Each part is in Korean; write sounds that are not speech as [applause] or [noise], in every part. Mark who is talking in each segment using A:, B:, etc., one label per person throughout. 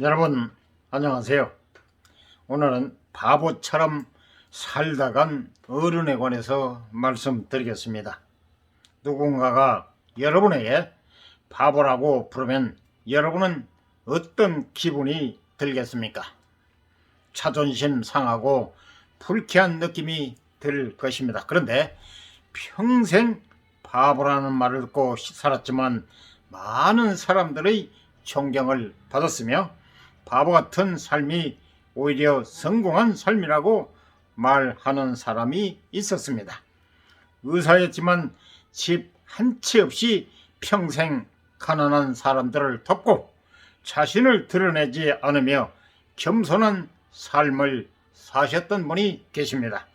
A: 여러분 안녕하세요. 오늘은 바보처럼 살다간 어른에 관해서 말씀드리겠습니다. 누군가가 여러분에게 바보라고 부르면 여러분은 어떤 기분이 들겠습니까? 자존심 상하고 불쾌한 느낌이 들 것입니다. 그런데 평생 바보라는 말을 듣고 살았지만 많은 사람들의 존경을 받았으며 바보 같은 삶이 오히려 성공한 삶이라고 말하는 사람이 있었습니다. 의사였지만 집 한 채 없이 평생 가난한 사람들을 돕고 자신을 드러내지 않으며 겸손한 삶을 사셨던 분이 계십니다.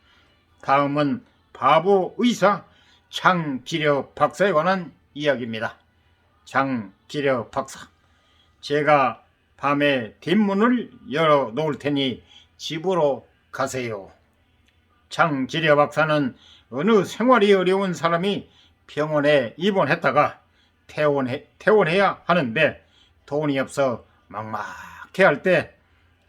A: 다음은 바보 의사 장기려 박사에 관한 이야기입니다. 장기려 박사. 제가 밤에 뒷문을 열어 놓을 테니 집으로 가세요. 장기려 박사는 어느 생활이 어려운 사람이 병원에 입원했다가 퇴원해, 퇴원해야 하는데 돈이 없어 막막해 할 때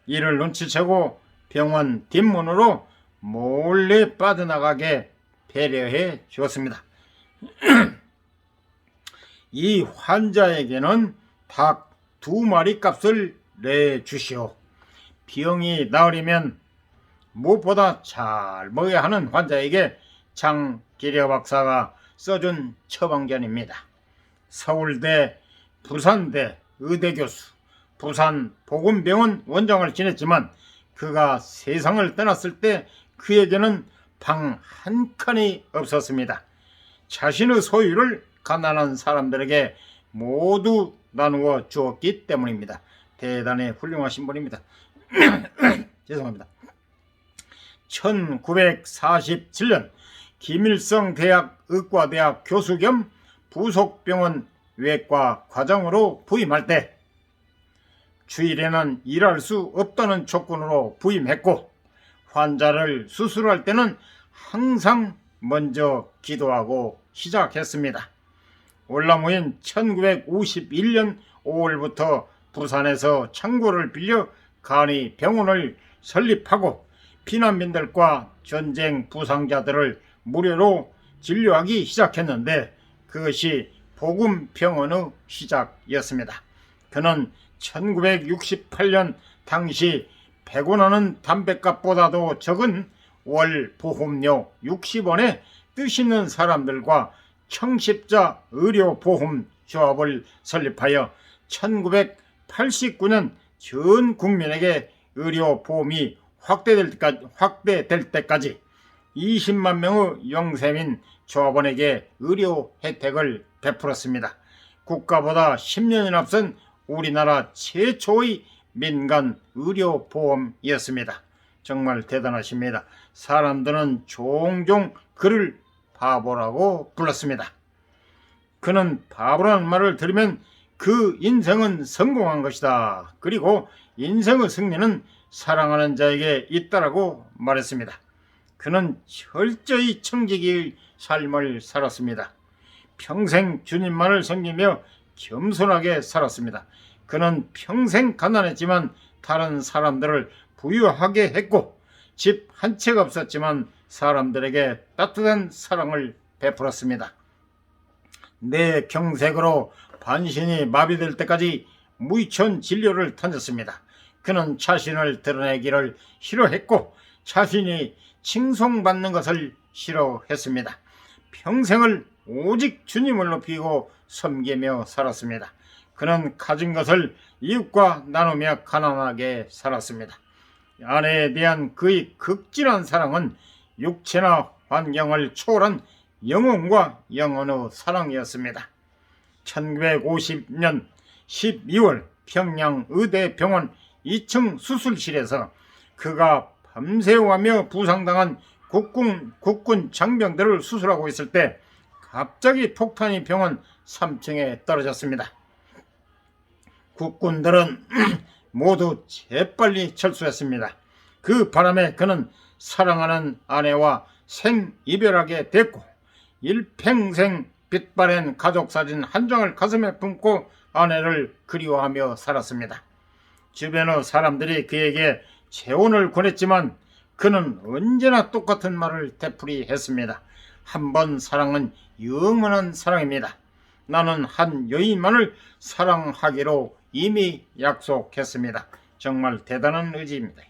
A: 이를 눈치채고 병원 뒷문으로 몰래 빠져나가게 배려해 주었습니다. [clears throat] 이 환자에게는 닭 두 마리 값을 내주시오. 병이 나으려면 무엇보다 잘 먹어야 하는 환자에게 장기려 박사가 써준 처방전입니다. 서울대, 부산대 의대 교수, 부산 보건병원 원장을 지냈지만 그가 세상을 떠났을 때 그에게는 방 한 칸이 없었습니다. 자신의 소유를 가난한 사람들에게 모두 나누어 주었기 때문입니다. 대단히 훌륭하신 분입니다. [clears throat] 죄송합니다. 1947년 김일성 대학 의과대학 교수 겸 부속병원 외과 과장으로 부임할 때 주일에는 일할 수 없다는 조건으로 부임했고 환자를 수술할 때는 항상 먼저 기도하고 시작했습니다. 올라모인 1951년 5월부터 부산에서 창고를 빌려 간이 병원을 설립하고 피난민들과 전쟁 부상자들을 무료로 진료하기 시작했는데 그것이 복음병원의 시작이었습니다. 그는 1968년 당시 100원 하는 담뱃값보다도 적은 월 보험료 60원에 뜻 있는 사람들과 청십자 의료보험 조합을 설립하여 1989년 전 국민에게 의료보험이 확대될 때까지, 확대될 때까지 20만 명의 영세민 조합원에게 의료 혜택을 베풀었습니다. 국가보다 10년이 앞선 우리나라 최초의 민간 의료보험이었습니다. 정말 대단하십니다. 사람들은 종종 그를 바보라고 불렀습니다. 그는 바보라는 말을 들으면 그 인생은 성공한 것이다. 그리고 인생의 승리는 사랑하는 자에게 있다라고 말했습니다. 그는 철저히 청지기의 삶을 살았습니다. 평생 주님만을 섬기며 겸손하게 살았습니다. 그는 평생 가난했지만 다른 사람들을 부유하게 했고 집 한 채가 없었지만 사람들에게 따뜻한 사랑을 베풀었습니다. 내 경색으로 반신이 마비될 때까지 무의천 진료를 던졌습니다. 그는 자신을 드러내기를 싫어했고 자신이 칭송받는 것을 싫어했습니다. 평생을 오직 주님을 높이고 섬기며 살았습니다. 그는 가진 것을 이웃과 나누며 가난하게 살았습니다. 아내에 대한 그의 극진한 사랑은 육체나 환경을 초월한 영혼과 영혼의 사랑이었습니다. 1950년 12월 평양 의대병원 2층 수술실에서 그가 밤새워하며 부상당한 국군, 국군 장병들을 수술하고 있을 때 갑자기 폭탄이 병원 3층에 떨어졌습니다. 국군들은 [clears throat] 모두 재빨리 철수했습니다. 그 바람에 그는 사랑하는 아내와 생이별하게 됐고 일평생 빛바랜 가족 사진 한 장을 가슴에 품고 아내를 그리워하며 살았습니다. 주변의 사람들이 그에게 재혼을 권했지만 그는 언제나 똑같은 말을 되풀이했습니다. 한 번 사랑은 영원한 사랑입니다. 나는 한 여인만을 사랑하기로 이미 약속했습니다. 정말 대단한 의지입니다.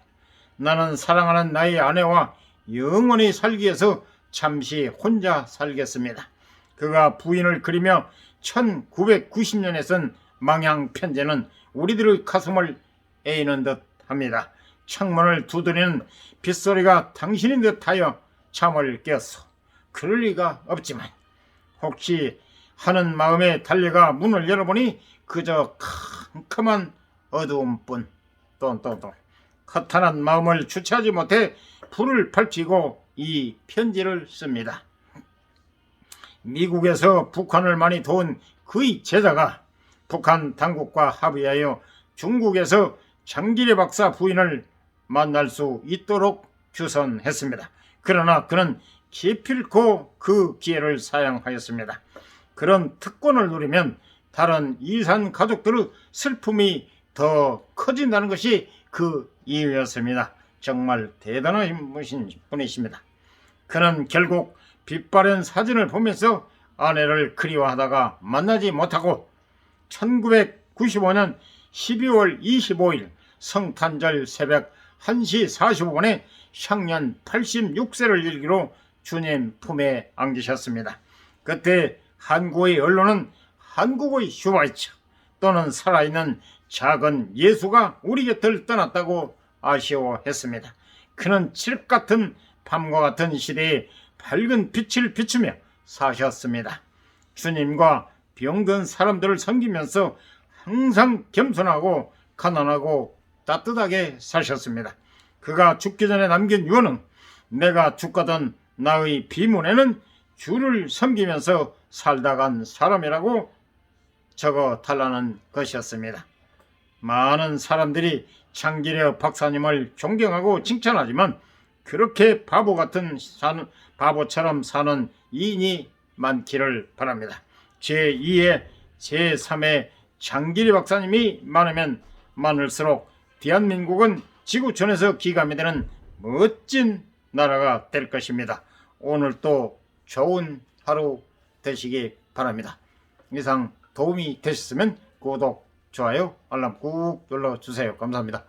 A: 나는 사랑하는 나의 아내와 영원히 살기 위해서 잠시 혼자 살겠습니다. 그가 부인을 그리며 1990년에 쓴 망향 편지는 우리들의 가슴을 에이는 듯 합니다. 창문을 두드리는 빗소리가 당신인 듯하여 잠을 깼소. 그럴 리가 없지만 혹시 하는 마음에 달려가 문을 열어보니 그저 캄캄한 어두움뿐 똔똔똔 허탄한 마음을 주체하지 못해 불을 밝히고 이 편지를 씁니다. 미국에서 북한을 많이 도운 그의 제자가 북한 당국과 합의하여 중국에서 장기례 박사 부인을 만날 수 있도록 주선했습니다. 그러나 그는 기필코 그 기회를 사양하였습니다. 그런 특권을 누리면 다른 이산 가족들의 슬픔이 더 커진다는 것이 그 이유였습니다. 정말 대단한 분이십니다. 그는 결국 빛바랜 사진을 보면서 아내를 그리워하다가 만나지 못하고 1995년 12월 25일 성탄절 새벽 1시 45분에 향년 86세를 일기로 주님 품에 안기셨습니다. 그때 한국의 언론은 한국의 슈바이처 또는 살아있는 작은 예수가 우리 곁을 떠났다고 아쉬워했습니다. 그는 칠흑 같은 밤과 같은 시대에 밝은 빛을 비추며 사셨습니다. 주님과 병든 사람들을 섬기면서 항상 겸손하고 가난하고 따뜻하게 사셨습니다. 그가 죽기 전에 남긴 유언은 내가 죽거든 나의 비문에는 주를 섬기면서 살다 간 사람이라고 적어 달라는 것이었습니다. 많은 사람들이 장기려 박사님을 존경하고 칭찬하지만 그렇게 바보 같은 사는 바보처럼 사는 이인이 많기를 바랍니다. 제2의 제3의 장기리 박사님이 많으면 많을수록 대한민국은 지구촌에서 기감이 되는 멋진 나라가 될 것입니다. 오늘도 좋은 하루 되시기 바랍니다. 이상 도움이 되셨으면 구독, 좋아요, 알람 꾹 눌러주세요. 감사합니다.